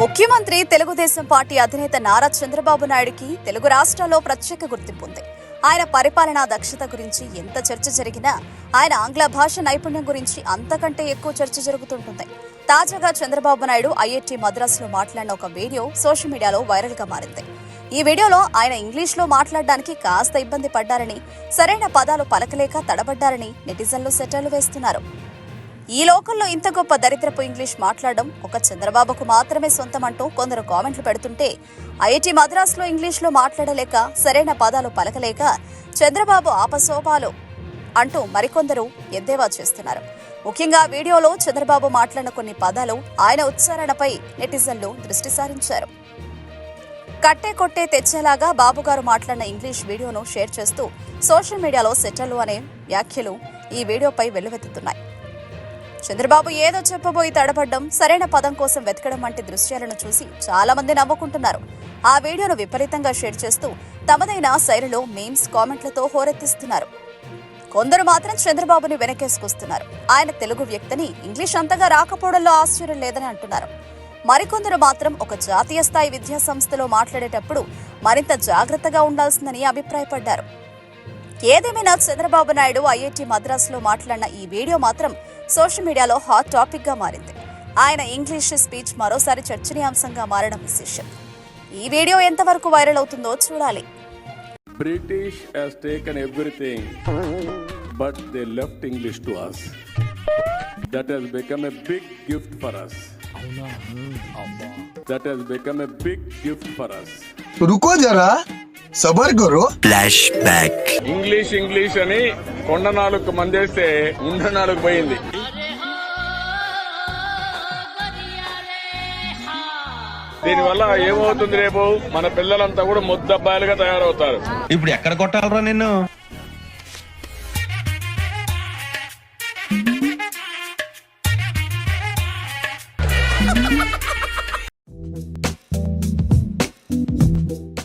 ముఖ్యమంత్రి తెలుగుదేశం పార్టీ అధినేత నారా చంద్రబాబు నాయుడుకి తెలుగు రాష్ట్రాల్లో ప్రత్యేక గుర్తింపు ఉంది. ఆయన పరిపాలనా దక్షత గురించి ఎంత చర్చ జరిగినా ఆయన ఆంగ్ల భాష నైపుణ్యం గురించి అంతకంటే ఎక్కువ చర్చ జరుగుతుంటుంది. తాజాగా చంద్రబాబు నాయుడు ఐఐటి మద్రాసులో మాట్లాడిన ఒక వీడియో సోషల్ మీడియాలో వైరల్గా మారింది. ఈ వీడియోలో ఆయన ఇంగ్లీష్లో మాట్లాడడానికి కాస్త ఇబ్బంది పడ్డారని సరైన పదాలు పలకలేక తడబడ్డారని నెటిజన్లు సెటర్లు వేస్తున్నారు. ఈ లోకంలో ఇంత గొప్ప దరిద్రపు ఇంగ్లీష్ మాట్లాడడం ఒక చంద్రబాబుకు మాత్రమే సొంతమంటూ కొందరు కామెంట్లు పెడుతుంటే ఐఐటి మద్రాసులో ఇంగ్లీష్లో మాట్లాడలేక సరైన పదాలు పలకలేక చంద్రబాబు ఆపశోభాలు అంటూ మరికొందరు ఎద్దేవా చేస్తున్నారు. ముఖ్యంగా వీడియోలో చంద్రబాబు మాట్లాడిన కొన్ని పదాలు ఆయన ఉచ్చారణపై నెటిజన్లు దృష్టి సారించారు. కట్టే కొట్టే తెచ్చేలాగా బాబుగారు మాట్లాడిన ఇంగ్లీష్ వీడియోను షేర్ చేస్తూ సోషల్ మీడియాలో సెటర్లు అనే వ్యాఖ్యలు ఈ వీడియోపై వెల్లువెత్తుతున్నాయి. చంద్రబాబు ఏదో చెప్పబోయి తడబడ్డం సరైన పదం కోసం వెతకడం వంటి దృశ్యాలను చూసి చాలా మంది నవ్వుకుంటున్నారు. ఆ వీడియోను విపరీతంగా షేర్ చేస్తూ తమదైన శైలిలో మీమ్స్ కామెంట్లతో హోరెత్తిస్తున్నారు. కొందరు మాత్రం చంద్రబాబుని వెనకేసుకొస్తున్నారు. ఆయన తెలుగు వ్యక్తిని ఇంగ్లీష్ అంతగా రాకపోవడంలో ఆశ్చర్యం లేదని అంటున్నారు. మరికొందరు మాత్రం ఒక జాతీయ స్థాయి విద్యా సంస్థలో మాట్లాడేటప్పుడు మరింత జాగ్రత్తగా ఉండాల్సిందని అభిప్రాయపడ్డారు ఏదేమైనా చంద్రబాబు నాయుడు ఐఐటి మద్రాసులో మాట్లాడిన ఈ వీడియో మాత్రం సోషల్ మీడియాలో హాట్ టాపిక్గా మారింది ఆయన ఇంగ్లీష్ స్పీచ్ మరోసారి చర్చనీయాంశంగా మారడం విశేషం ఈ వీడియో ఎంతవరకు వైరల్ అవుతుందో చూడాలి British has taken everything, but they left English to us. That has become a big gift for us. రుకో జరా సబర్ గురు. ఫ్లాష్ బ్యాక్ ఇంగ్లీష్ ఇంగ్లీష్ అని కొండ నాలుగు మందేస్తే ఉండ నాలుగు పోయింది. దీనివల్ల ఏమవుతుంది రేపు? మన పిల్లలంతా కూడా ముద్దబ్బాయిలుగా తయారవుతారు. ఇప్పుడు ఎక్కడ కొట్టాలరా నిన్ను?